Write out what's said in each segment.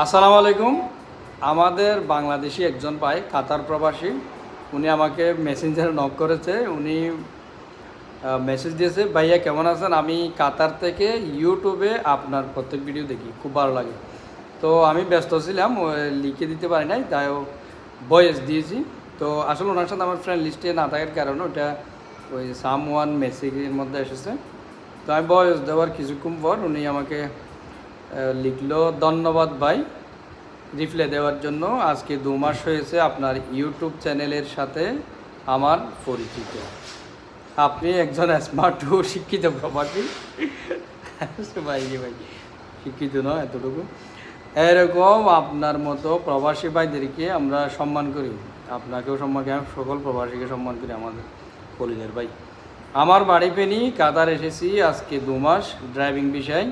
আসসালামু আলাইকুম। আমাদের বাংলাদেশি একজন ভাই কাতার প্রবাসী। উনি আমাকে মেসেঞ্জারে নক করেছে। উনি মেসেজ দিয়েছে, ভাইয়া, কেমন আছেন? আমি কাতার থেকে ইউটিউবে আপনার প্রত্যেক ভিডিও দেখি। খুব ভালো লাগে। তো আমি ব্যস্ত ছিলাম লিখে দিতে পারি নাই, তাই ভয়েস দিয়েছি। তো আসলে ওনার সাথে আমার ফ্রেন্ড লিস্টে না থাকার কারণে ওটা ওই সাম ওয়ান মেসেজের মধ্যে এসেছে। তো আমি ভয়েস দেওয়ার কিছুক্ষণ পর উনি আমাকে লিখলো, ধন্যবাদ ভাই রিপ্লাই দেওয়ার জন্য। আজকে দু মাস হয়েছে আপনার ইউটিউব চ্যানেলের সাথে আমার পরিচিত। আপনি একজন স্মার্ট ও শিক্ষিত প্রবাসী। ভাই রে ভাই, শিক্ষিত নয় এতটুকু। এরকম আপনার মতো প্রবাসী ভাইদেরকে আমরা সম্মান করি। আপনাকেও সম্মান করি, সকল প্রবাসীকে সম্মান করি আমাদের কলিজের ভাই। আমার বাড়ি পেনি কাতার এসেছি আজকে দু মাস ড্রাইভিং বিষয়।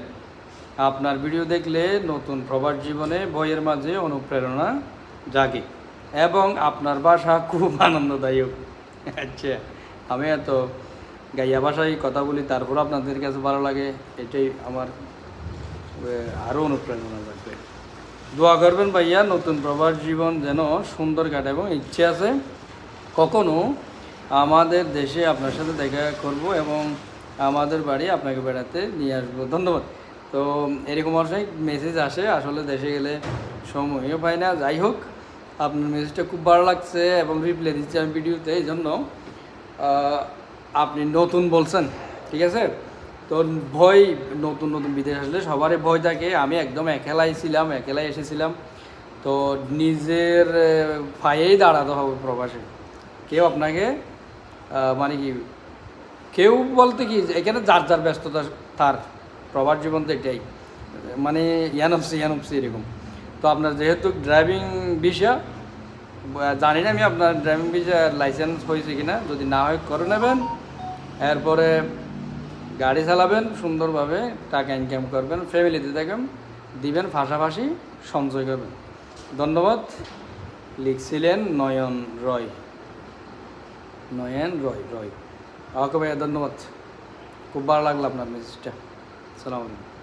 আপনার ভিডিও দেখলে নতুন প্রবাস জীবনে, বইয়ের মাঝে অনুপ্রেরণা জাগে এবং আপনার ভাষা খুব আনন্দদায়ক। আচ্ছা আমি এত গাইয়া ভাষায় কথা বলি, তারপর আপনাদের কাছে ভালো লাগে, এটাই আমার আরও অনুপ্রেরণা থাকবে দোয়া করবেন ভাইয়া, নতুন প্রবাস জীবন যেন সুন্দর কাটে এবং ইচ্ছে আছে কখনো আমাদের দেশে আপনার সাথে দেখা করব এবং আমাদের বাড়ি আপনাকে বেড়াতে নিয়ে আসব। ধন্যবাদ। তো এরকম অনেক মেসেজ আসে, আসলে দেশে গেলে সময়ও পাই না। যাই হোক, আপনার মেসেজটা খুব ভালো লাগছে এবং রিপ্লাই দিচ্ছি আমি ভিডিওতে এই জন্য আপনি নতুন বলছেন, ঠিক আছে? তো ভয়, নতুন নতুন বিদেশ আসলে সবারই ভয় থাকে। আমি একদম একেলাই ছিলাম, একেলাই এসেছিলাম। তো নিজের পায়েই দাঁড়াতে হবে প্রবাসে। কেউ আপনাকে মানে কি, কেউ বলতে কি, এখানে যার যার ব্যস্ততা, তার। প্রবাস জীবন তো এটাই। মানে ইয়ানপসি ইয়ানপসি এরকম। তো আপনার যেহেতু ড্রাইভিং বিষয় জানি না আমি আপনার ড্রাইভিং বিষয় লাইসেন্স হয়েছে কিনা। যদি না হয় করে নেবেন। এরপরে গাড়ি চালাবেন, সুন্দরভাবে টাকা ইনকাম করবেন ফ্যামিলিতে থাকবেন, দিবেন, পাশাপাশি সঞ্চয় করবেন। ধন্যবাদ। লিখছিলেন নয়ন রয়। নয়ন রয় রয়। ওকে ভাইয়া ধন্যবাদ। খুব ভালো লাগল আপনার মেসেজটা সালাম আলাইকুম